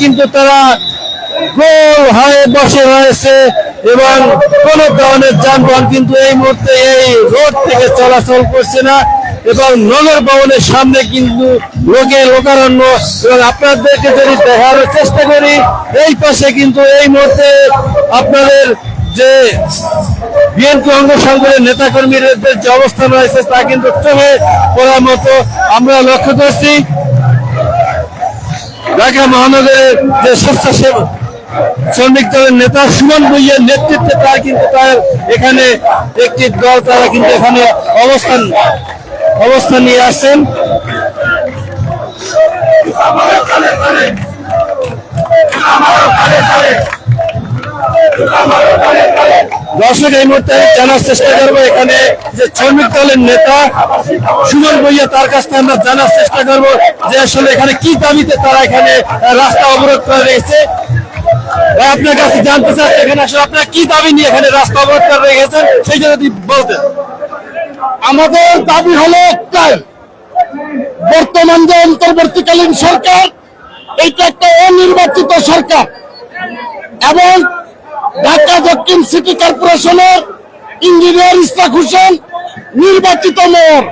কিন্তু তারা গোল হয়ে বসে রয়েছে এবং কোন ধরনের যানবাহন কিন্তু এই মুহূর্তে এই রোড থেকে চলাচল করছে না এবং নগর ভবনের সামনে কিন্তু লোকে লোকারণ্য এবং আপনাদেরকে যদি দেখানোর চেষ্টা করি, এই পাশে কিন্তু এই মুহূর্তে আপনাদের যে বিএনপি অঙ্গ সংগঠনের নেতাকর্মীদের যে অবস্থান রয়েছে তা কিন্তু চোখে পড়ার মতো আমরা লক্ষ্য করছি। ঢাকা মহানগরের যে স্বেচ্ছাসেবক শ্রমিক দলের নেতা সুমন ভুইয়ের নেতৃত্বে তারা কিন্তু তার এখানে একটি দল, তারা কিন্তু এখানে অবস্থান অবস্থান নিয়ে আসছেন। দর্শক, এই মুহূর্তে জানার চেষ্টা করব, এখানে যে শ্রমিক দলের নেতা সুমন ভুইয়া, তার কাছ থেকে আমরা জানার চেষ্টা করব যে আসলে এখানে কি দাবিতে তারা এখানে রাস্তা অবরোধ করে রেখেছে। আপনার কাছে জানতে চাচ্ছি, এখানে আসলে আপনার কি দাবি নিয়ে এখানে রাস্তা অবরোধ করে রেখেছেন? সেইটা যদি বলতেন। আমাদের দাবি হলো একটাই, বর্তমান যে অন্তর্বর্তীকালীন সরকার, এইটা একটা অনির্বাচিত সরকার। এবং ঢাকা দক্ষিণ সিটি কর্পোরেশনের ইঞ্জিনিয়ার ইস্তাক হোসেন নির্বাচিত মেয়র।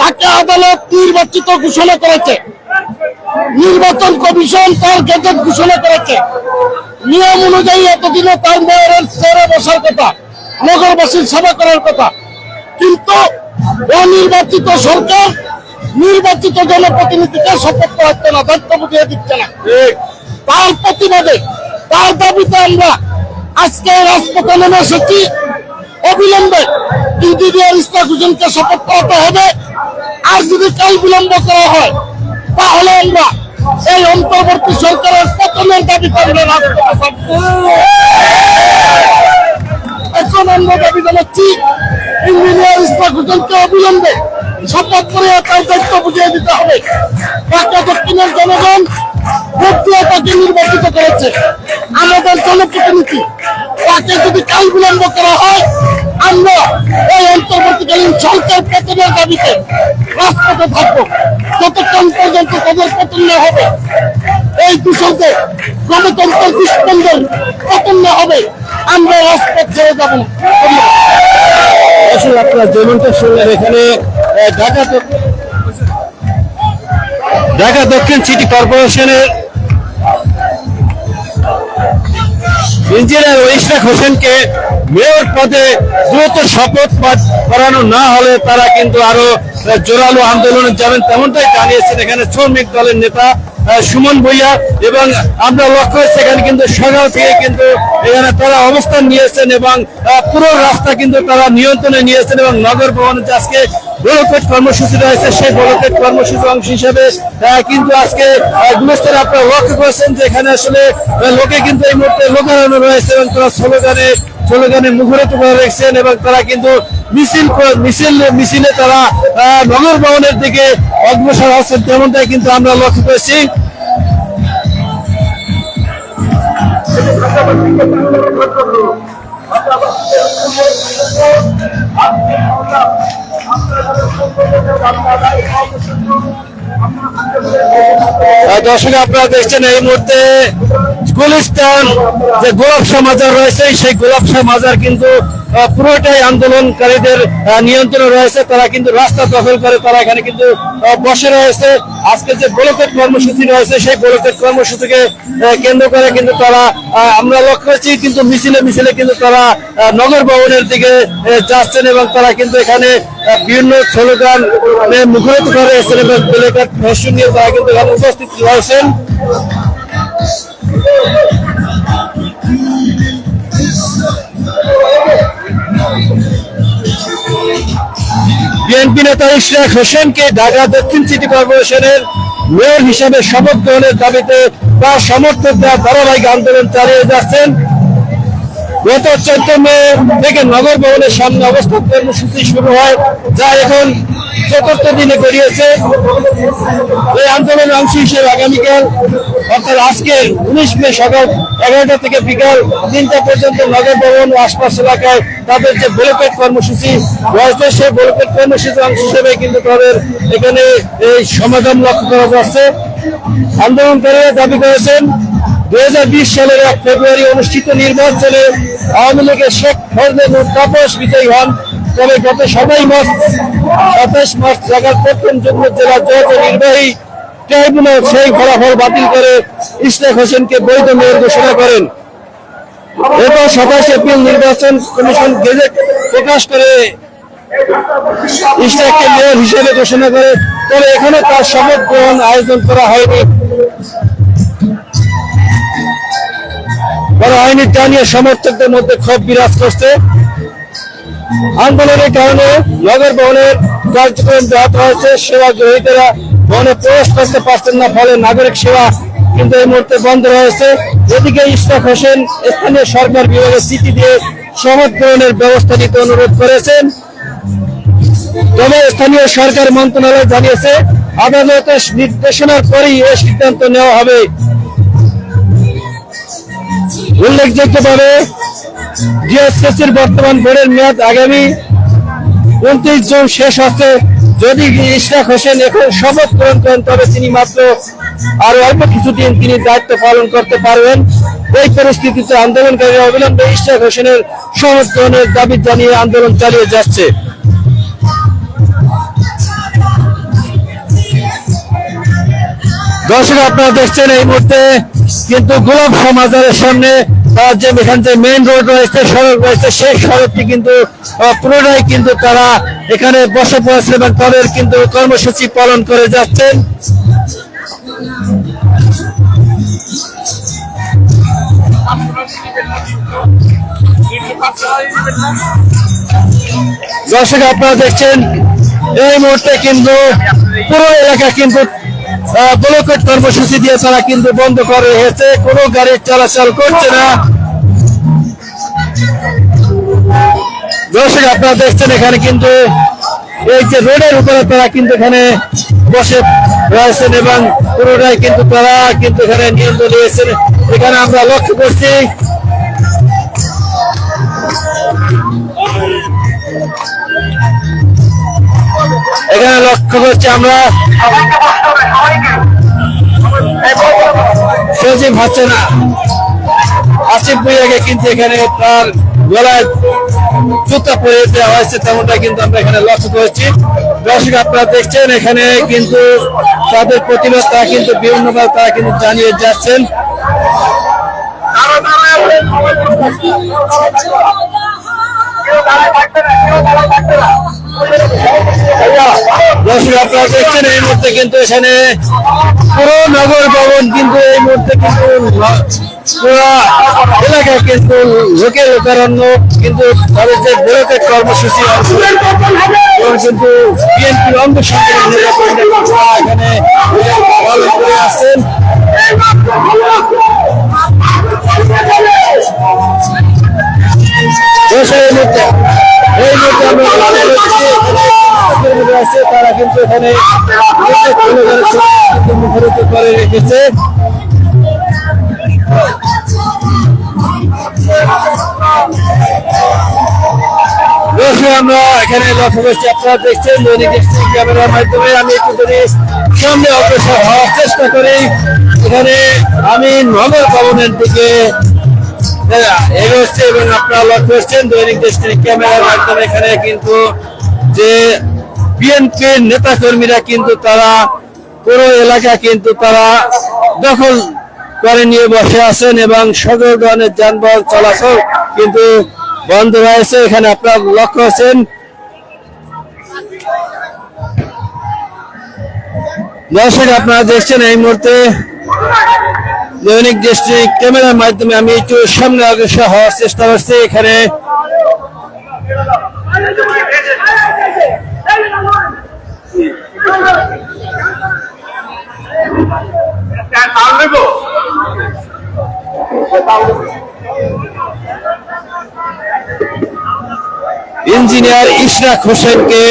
তাকে আদালত নির্বাচিত ঘোষণা করেছে। নির্বাচন কমিশন তার গেজেট ঘোষণা করেছে। নিয়ম অনুযায়ী এতদিনে তার মেয়রের চেয়ারে বসার কথা নগরবাসীর সেবা করার কথা। কিন্তু অনির্বাচিত সরকার নির্বাচিত জনপ্রতিনিধিকে শপথ করাচ্ছে না দায়িত্ব বুঝিয়ে দিচ্ছে না। তার প্রতিবাদে তার দাবিতে আমরা আজকে রাজপথে নেমে এসেছি। অবিলম্বে ইঞ্জিনিয়ার ইস্তাক হোসেনকে শপথ করাতে হবে। আর যদি কাল বিলম্ব করা হয়, তাহলে আমরা এই অন্তর্বর্তী সরকারের পতনের রাজপথে থাকব। এখন আমরা দাবি জানাচ্ছি ইঞ্জিনিয়ার ইস্তাক হোসেনকে অবিলম্বে শপথ করে তার দায়িত্ব বুঝিয়ে দিতে হবে। ঢাকা দক্ষিণের জনগণ ভোট দিয়ে তাকে নির্বাচিত করেছে। আমাদের জনপ্রতিনিধি তাকে যদি কাল বিলম্ব করা হয়, আমরা এই অন্তর্বর্তীকালীন সরকার পতনের দাবিতে রাজপথে থাকব যতক্ষণ পর্যন্ত তাদের পতন না হবে, এই দূষণকে গণতন্ত্রের দুষ্কন্দের পতন না হবে, আমরা রাজপথ ছেড়ে যাব। আসলে আপনারা যেমনটা শুনলেন এখানে ঢাকা ঢাকা দক্ষিণ সিটি কর্পোরেশনের ইঞ্জিনিয়ার ইশরাক হোসেনকে মেয়র পদে দ্রুত শপথ পাঠ করানো না হলে তারা কিন্তু আরও জোরালো আন্দোলনে যাবেন তেমনটাই জানিয়েছেন এখানে শ্রমিক দলের নেতা সুমন ভুইয়া। এবং আমরা লক্ষ্য হচ্ছে এখানে কিন্তু সকাল থেকে কিন্তু এখানে তারা অবস্থান নিয়েছেন এবং পুরো রাস্তা কিন্তু তারা নিয়ন্ত্রণে নিয়েছেন এবং নগর ভবনে আজকে গোলকেট কর্মসূচি রয়েছে সেই গোলকেট কর্মসূচির অংশ হিসেবে কিন্তু আজকে আহ, আপনারা লক্ষ্য করেছেন যে এখানে আসলে লোকে কিন্তু এই মুহূর্তে লোকারণ্য রয়েছে এবং তারা স্লোগানে স্লোগানে মুখরিত করে রেখেছেন এবং তারা কিন্তু মিছিল মিছিল মিছিলে তারা নগর ভবনের দিকে অগ্রসর হচ্ছেন তেমনটাই কিন্তু আমরা লক্ষ্য করেছি। আহ, দর্শক আপনারা দেখছেন এই মুহূর্তে গুলিস্তান যে গোলাপশাহ মাজার রয়েছে, সেই গোলাপশাহ মাজার কিন্তু পুরোটাই আন্দোলনকারীদের নিয়ন্ত্রণে রয়েছে। তারা কিন্তু রাস্তা দখল করে, তারা এখানে কিন্তু বসে রয়েছে। আজকে যে গোলকেট কর্মসূচি রয়েছে, সেই গোলকেট কর্মসূচিকে কেন্দ্র করে কিন্তু তারা আমরা লক্ষ্য করছি কিন্তু মিছিলে মিছিলে কিন্তু তারা নগর ভবনের দিকে যাচ্ছেন এবং তারা কিন্তু এখানে বিভিন্ন স্লোগান মুখরিত করে এসেছেন এবং গোলকেট ফ্যাশন নিয়ে তারা কিন্তু এখানে উপস্থিত রয়েছেন। বিএনপি নেতা ইশরাক হোসেনকে ঢাকা দক্ষিণ সিটি কর্পোরেশনের মেয়র হিসেবে শপথ গ্রহণের দাবিতে তার সমর্থকরা ধারাবাহিক আন্দোলন চালিয়ে যাচ্ছেন। গত চোদ্দ মে থেকে নগর ভবনের সামনে অবস্থান কর্মসূচি শুরু হয়, যা এখন চতুর্থ দিনে গড়িয়েছে। এই আন্দোলনের অংশ হিসেবে আগামীকাল অর্থাৎ আজকে উনিশ মে সকাল এগারোটা থেকে বিকাল তিনটা পর্যন্ত নগর ভবন ও আশপাশ এলাকায় তাদের যে ব্লকেট কর্মসূচি রয়েছে সেই ব্লকেট কর্মসূচির অংশ হিসেবে কিন্তু তাদের এখানে এই সমাধান লক্ষ্য করা যাচ্ছে। আন্দোলনকারীরা দাবি করেছেন, দুই হাজার বিশ সালের এক ফেব্রুয়ারি অনুষ্ঠিত নির্বাচনে আওয়ামী লীগের শেখ ফজলে তাপস বিজয়ী হন। তবে গত সবাই মাস সাতাশ মার্চ ঢাকার প্রথম যুগ্ম জেলা জজ নির্বাহী ট্রাইব্যুনাল সেই ফলাফল বাতিল করে ইশরাক হোসেনকে বৈধ মেয়র ঘোষণা করেন। এরপর সাতাশ এপ্রিল নির্বাচন কমিশন গেজেট প্রকাশ করে ইশরাককে মেয়র হিসেবে ঘোষণা করে। তবে এখনও তার শপথ গ্রহণ আয়োজন করা হয়নি। করা হয়নি তা নিয়ে সমর্থকদের মধ্যে ক্ষোভ বিরাজ করছে। আন্দোলনের কারণে নগর ভবনের কার্যক্রম ব্যাহত হয়েছে। সেবা গ্রহীতারা ভবনে প্রবেশ করতে পারছেন না, ফলে নাগরিক সেবা কিন্তু এই মুহূর্তে বন্ধ রয়েছে। এদিকে ইশরাক হোসেন স্থানীয় সরকার বিভাগের চিঠি দিয়ে শপথ গ্রহণের ব্যবস্থা নিতে অনুরোধ করেছেন। তবে স্থানীয় সরকার মন্ত্রণালয় জানিয়েছে আদালতের নির্দেশনার পরেই এই সিদ্ধান্ত নেওয়া হবে। উল্লেখযোগ্যভাবে ডিএসএসির বর্তমান বোর্ডের মেয়াদ আগামী উনত্রিশ জুন শেষ হচ্ছে যদি ইশরাক হোসেন এখন শপথ গ্রহণ করেন, তবে তিনি মাত্র আরও অল্প কিছুদিন তিনি দায়িত্ব পালন করতে পারবেন। এই পরিস্থিতিতে আন্দোলনকারীরা অবিলম্বে ইশরাক হোসেনের শপথ গ্রহণের দাবি জানিয়ে আন্দোলন চালিয়ে যাচ্ছে। দর্শক, আপনারা দেখছেন এই মুহূর্তে কিন্তু গোলাপ সমাজের সামনে যে এখান যে মেইন রোড রয়েছে, সড়ক রয়েছে। সেই সড়কটি কিন্তু পুরোটাই কিন্তু তারা এখানে বসে পড়েছে এবং তাদের কিন্তু কর্মসূচি পালন করে যাচ্ছেন। দর্শক, আপনারা দেখছেন, এই মুহূর্তে কিন্তু পুরো এলাকা কিন্তু ব্লকেট কর্মসূচি দিয়ে তারা কিন্তু বন্ধ করে রেখেছে। কোনো গাড়ি চলাচল করছে না। দর্শক, আপনারা দেখছেন এখানে কিন্তু এই যে রোডের উপরে তারা কিন্তু এখানে বসে রয়েছেন এবং পুরোটাই কিন্তু তারা কিন্তু এখানে নিয়ন্ত্রণ নিয়েছেন। এখানে আমরা লক্ষ্য করছি লক্ষ্য করছি আমরা। সজীব হচ্ছে না। আসিফ ভুইয়াকে কিন্তু এখানে তার গলায় জুতা পরে দেওয়া হয়েছে, তেমনটা কিন্তু আমরা এখানে লক্ষ্য করেছি। দর্শক আপনারা দেখছেন, এখানে কিন্তু তাদের প্রতিবাদ তারা কিন্তু বিভিন্নভাবে তারা কিন্তু জানিয়ে যাচ্ছেন। দর্শক, আপনারা দেখছেন এই মুহূর্তে কিন্তু এখানে পুরো নগর ভবন কিন্তু এই মুহূর্তে কিন্তু পুরো এলাকা কিন্তু লোকে লোকারণ্য কিন্তু তাদের যে বিরোধের কর্মসূচি কিন্তু বিএনপির অঙ্গ এখানে আসছেন। কিন্তু এখানে রেখেছে আমরা এখানে লক্ষ্য আপনারা দেখছেন ক্যামেরার মাধ্যমে। আমি একটু যদি সামনে অগ্রসর হওয়ার চেষ্টা করি, এখানে আমি নগর ভবনের দিকে এগোচ্ছে এবং আপনারা লক্ষ্য করছেন দৈনিক ক্যামেরার মাধ্যমে এখানে কিন্তু যে বিএনপির নেতা কর্মীরা কিন্তু তারা পুরো এলাকা কিন্তু তারা দখল করে নিয়ে বসে আছেন এবং সকল ধরনের যানবাহন চলাচল কিন্তু বন্ধ রয়েছে। এখানে আপনারা লক্ষ্য করছেন, দর্শক আপনারা দেখছেন এই মুহূর্তে দৈনিক ডিস্ট্রিক্ট ক্যামেরার মাধ্যমে আমি একটু সামনে অগ্রসর হওয়ার চেষ্টা করছি। এখানে ইঞ্জিনিয়ার ইশরাক হোসেনকে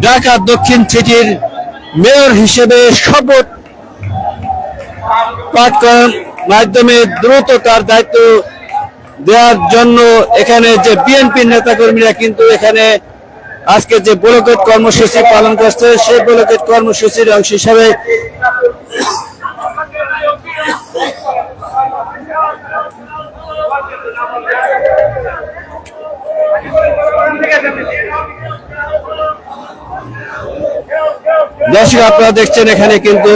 ঢাকা দক্ষিণ সিটির মেয়র হিসেবে শপথ পাঠ করার মাধ্যমে দ্রুত তার দায়িত্ব দেওয়ার জন্য এখানে যে বিএনপি নেতাকর্মীরা কিন্তু এখানে আজকে যে বলকেট কর্মসূচি পালন করছে, সেই বলকেট কর্মসূচির অংশ হিসাবে দর্শক, আপনারা দেখছেন এখানে কিন্তু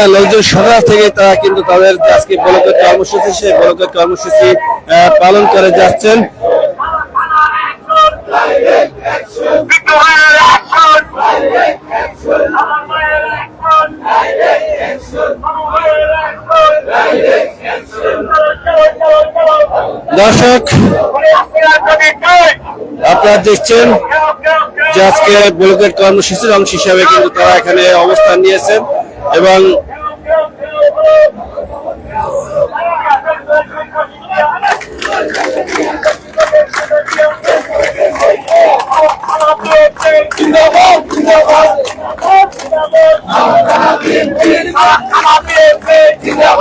এখানে লোকজন সদা থেকে তারা কিন্তু তাদের আজকে বলকের কর্মসূচি, সেই বলকের কর্মসূচি পালন করে যাচ্ছেন। দর্শক, আপনারা দেখছেন যে আজকে ব্লকের কর্মসূচির অংশ হিসাবে কিন্তু তারা এখানে অবস্থান নিয়েছেন এবং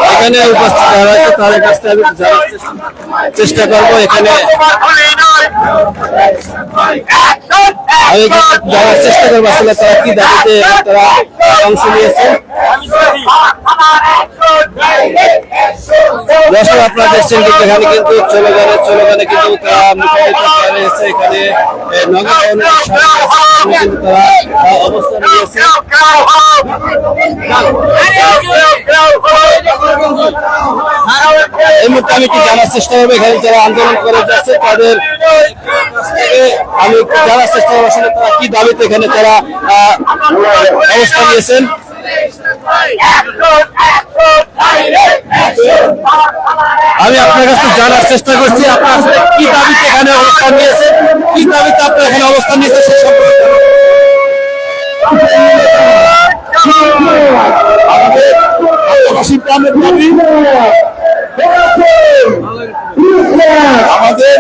এখানে উপস্থিত যারা আছে, তাদের কাছ থেকে চেষ্টা- করব। এখানে জানার চেষ্টা করব, আসলে তারা কি দাবিতে, তারা অংশ নিয়েছে। দর্শক, আপনারা দেখছেন কিন্তু এখানে কিন্তু চলে গেলে চলে গেলে কিন্তু তারা মুখোমুখি করে এসে এখানে তারা অবস্থান জানার এখানে আন্দোলন করে যাচ্ছে, তাদের আমি জানার তারা কি দাবিতে এখানে তারা অবস্থান নিয়েছেন। আমি আপনার কাছে জানার চেষ্টা করছি, আপনার কি দাবিতে এখানে অবস্থান নিয়েছেন কি দাবিতে আপনার এখানে অবস্থান নিয়েছেন সে সম্পর্কে। আমাদের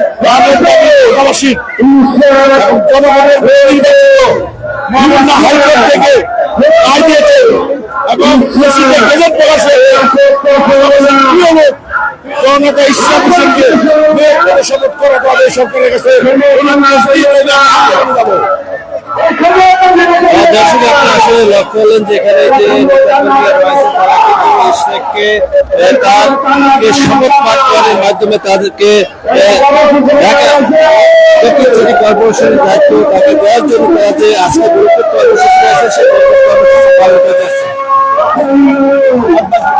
জনগণের থেকে মাধ্যমে তাদেরকে কর্পোরেশনের দায়িত্ব তাকে দেওয়ার জন্য তারা যে আজকে গুরুত্ব যাচ্ছে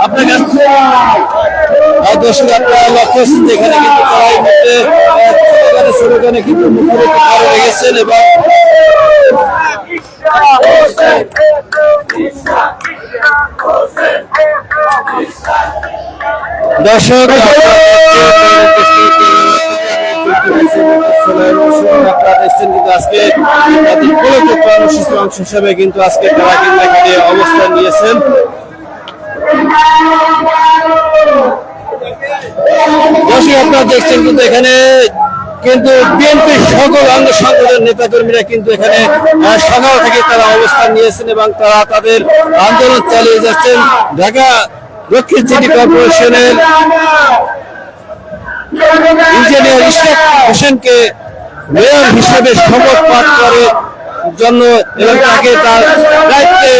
আপনার কাছে দর্শক আপনারা দর্শক আজকে হিসাবে কিন্তু আজকে অবস্থান নিয়েছেন দর্শক আপনারা দেখছেন কিন্তু এখানে কিন্তু বিএনপির সকল অঙ্গ সংগঠনের নেতাকর্মীরা কিন্তু এখানে সকাল থেকে তারা অবস্থান নিয়েছেন এবং তারা তাদের আন্দোলন চালিয়ে যাচ্ছেন ঢাকা দক্ষিণ সিটি কর্পোরেশনের ইঞ্জিনিয়ার ইশরাক হোসেনকে মেয়র হিসেবে শপথ পাঠ করে জন্য এবং তাকে তার দায়িত্বে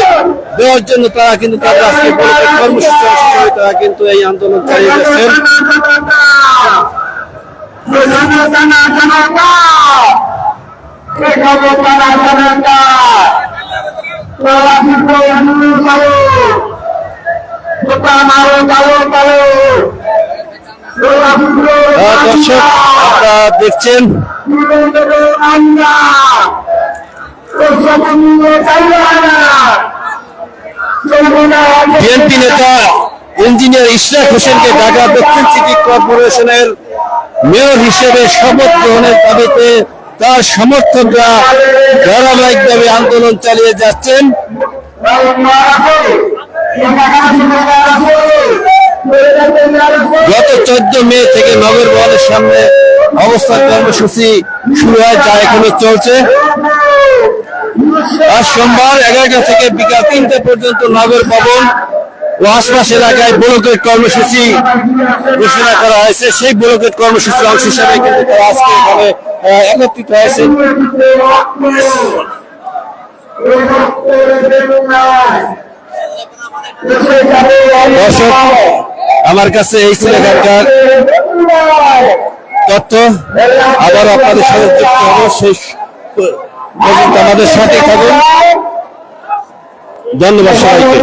দেওয়ার জন্য তারা কিন্তু তাদের আজকে কর্মসূচি তারা কিন্তু এই আন্দোলন চালিয়ে যাচ্ছেন। আহ, দর্শক, আপনারা দেখছেন। বিএনপি নেতা ইঞ্জিনিয়ার ইশরাক হোসেনকে ঢাকা দক্ষিণ সিটি কর্পোরেশনের মেয়র হিসেবে শপথ গ্রহণের দাবিতে তার সমর্থকরা ধারাবাহিকভাবে আন্দোলন চালিয়ে যাচ্ছেন। গত চোদ্দ মে থেকে নগর ভবনের সামনে অবস্থান কর্মসূচি শুরু হয়, যা এখনও চলছে। আজ সোমবার এগারোটা থেকে বিকাল তিনটে পর্যন্ত নগর ভবন ও আশপাশ এলাকায় ব্লকের কর্মসূচি ঘোষণা করা হয়েছে। সেই ব্লকের কর্মসূচির অংশ হিসাবে কিন্তু তারা আজকে এখানে একত্রিত হয়েছে। দর্শক আমার কাছে এই ছিল এখানকার তথ্য আবার আপনাদের সাথে যুক্ত হব। শেষ পর্যন্ত আমাদের সাথে থাকুন। ধন্যবাদ সবাইকে।